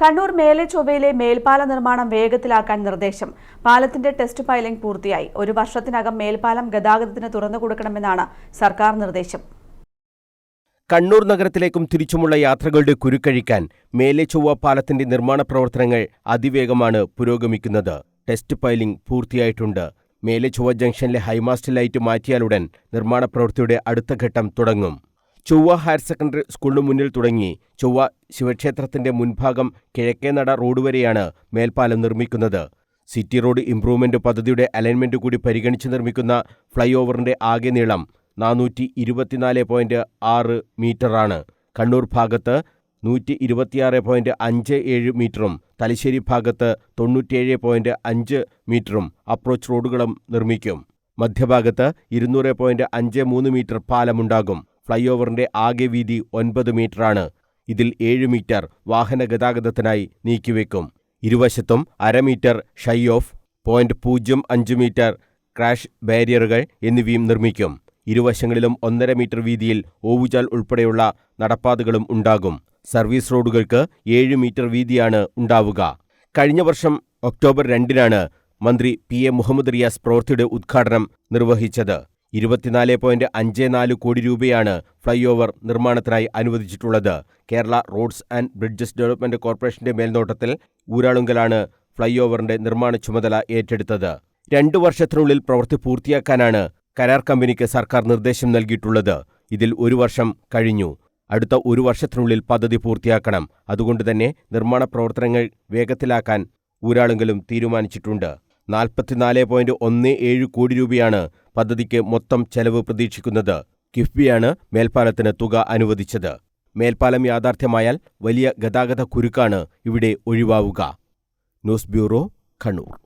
കണ്ണൂർ മേലെ ചൊവ്വയിലെ മേൽപ്പാല നിർമ്മാണം വേഗത്തിലാക്കാൻ നിർദ്ദേശം. പാലത്തിന്റെ ടെസ്റ്റ് പൈലിംഗ് പൂർത്തിയായി. ഒരു വർഷത്തിനകം മേൽപ്പാലം ഗതാഗതത്തിന് തുറന്നു കൊടുക്കണമെന്നാണ് സർക്കാർ നിർദ്ദേശം. കണ്ണൂർ നഗരത്തിലേക്കും തിരിച്ചുമുള്ള യാത്രകളുടെ കുരുക്കഴിക്കാൻ മേലെ ചൊവ്വ പാലത്തിന്റെ നിർമ്മാണ പ്രവർത്തനങ്ങൾ അതിവേഗമാണ് പുരോഗമിക്കുന്നത്. ടെസ്റ്റ് പൈലിംഗ് പൂർത്തിയായിട്ടുണ്ട്. മേലെ ചൊവ്വ ജംഗ്ഷനിലെ ഹൈമാസ്റ്റ് ലൈറ്റ് മാറ്റിയാലുടൻ നിർമ്മാണ പ്രവൃത്തിയുടെ അടുത്ത ഘട്ടം തുടങ്ങും. ചൊവ്വ ഹയർ സെക്കൻഡറി സ്കൂളിനു മുന്നിൽ തുടങ്ങി. ചൊവ്വ ശിവക്ഷേത്രത്തിന്റെ മുൻഭാഗം കിഴക്കേനട റോഡ് വരെയാണ് മേൽപ്പാലം നിർമ്മിക്കുന്നത്. സിറ്റി റോഡ് ഇംപ്രൂവ്മെന്റ് പദ്ധതിയുടെ അലൈൻമെന്റ് കൂടി പരിഗണിച്ച് നിർമ്മിക്കുന്ന ഫ്ലൈ ഓവറിന്റെ ആകെ നീളം നാനൂറ്റി ഇരുപത്തിനാല് പോയിന്റ് ആറ് മീറ്ററാണ്. കണ്ണൂർ ഭാഗത്ത് നൂറ്റി ഇരുപത്തിയാറ് പോയിന്റ് അഞ്ച് ഏഴ് മീറ്ററും തലശ്ശേരി ഭാഗത്ത് തൊണ്ണൂറ്റിയേഴ് പോയിന്റ് അഞ്ച് മീറ്ററും അപ്രോച്ച് റോഡുകളും നിർമ്മിക്കും. മധ്യഭാഗത്ത് ഇരുന്നൂറ് പോയിന്റ് അഞ്ച് മൂന്ന് മീറ്റർ പാലമുണ്ടാകും. ഫ്ലൈ ഓവറിന്റെ ആകെ വീതി ഒൻപത് മീറ്ററാണ്. ഇതിൽ ഏഴ് മീറ്റർ വാഹന ഗതാഗതത്തിനായി നീക്കിവെക്കും. ഇരുവശത്തും അര മീറ്റർ ഷൈ ഓഫ് പോയിന്റ് പൂജ്യം അഞ്ച് മീറ്റർ ക്രാഷ് ബാരിയറുകൾ എന്നിവയും നിർമ്മിക്കും. ഇരുവശങ്ങളിലും ഒന്നര മീറ്റർ വീതിയിൽ ഓവുചാൽ ഉൾപ്പെടെയുള്ള നടപ്പാതകളും ഉണ്ടാകും. സർവീസ് റോഡുകൾക്ക് ഏഴ് മീറ്റർ വീതിയാണ് ഉണ്ടാവുക. കഴിഞ്ഞ വർഷം ഒക്ടോബർ രണ്ടിനാണ് മന്ത്രി പി എ മുഹമ്മദ് റിയാസ് പ്രവൃത്തിയുടെ ഉദ്ഘാടനം നിർവഹിച്ചത്. ഇരുപത്തിനാല് പോയിന്റ് അഞ്ച് നാല് കോടി രൂപയാണ് ഫ്ളൈ ഓവർ നിർമ്മാണത്തിനായി അനുവദിച്ചിട്ടുള്ളത്. Kerala roads and bridges development കോർപ്പറേഷന്റെ മേൽനോട്ടത്തിൽ ഊരാളുങ്കലാണ് ഫ്ളൈ ഓവറിന്റെ നിർമ്മാണ ചുമതല ഏറ്റെടുത്തത്. രണ്ടു വർഷത്തിനുള്ളിൽ പ്രവൃത്തി പൂർത്തിയാക്കാനാണ് കരാർ കമ്പനിക്ക് സർക്കാർ നിർദ്ദേശം നൽകിയിട്ടുള്ളത്. ഇതിൽ ഒരു വർഷം കഴിഞ്ഞു. അടുത്ത ഒരു വർഷത്തിനുള്ളിൽ പദ്ധതി പൂർത്തിയാക്കണം. അതുകൊണ്ടുതന്നെ നിർമ്മാണ പ്രവർത്തനങ്ങൾ വേഗത്തിലാക്കാൻ ഊരാളുങ്കലും തീരുമാനിച്ചിട്ടുണ്ട്. നാൽപ്പത്തിനാല് പോയിന്റ് ഒന്ന് ഏഴ് കോടി രൂപയാണ് പദ്ധതിക്ക് മൊത്തം ചെലവ് പ്രതീക്ഷിക്കുന്നത് കിഫ്ബിയാണ് മേൽപ്പാലത്തിന് തുക അനുവദിച്ചത്. മേൽപ്പാലം യാഥാർത്ഥ്യമായാൽ വലിയ ഗതാഗത കുരുക്കാണ് ഇവിടെ ഒഴിവാവുക. News bureau Kannur.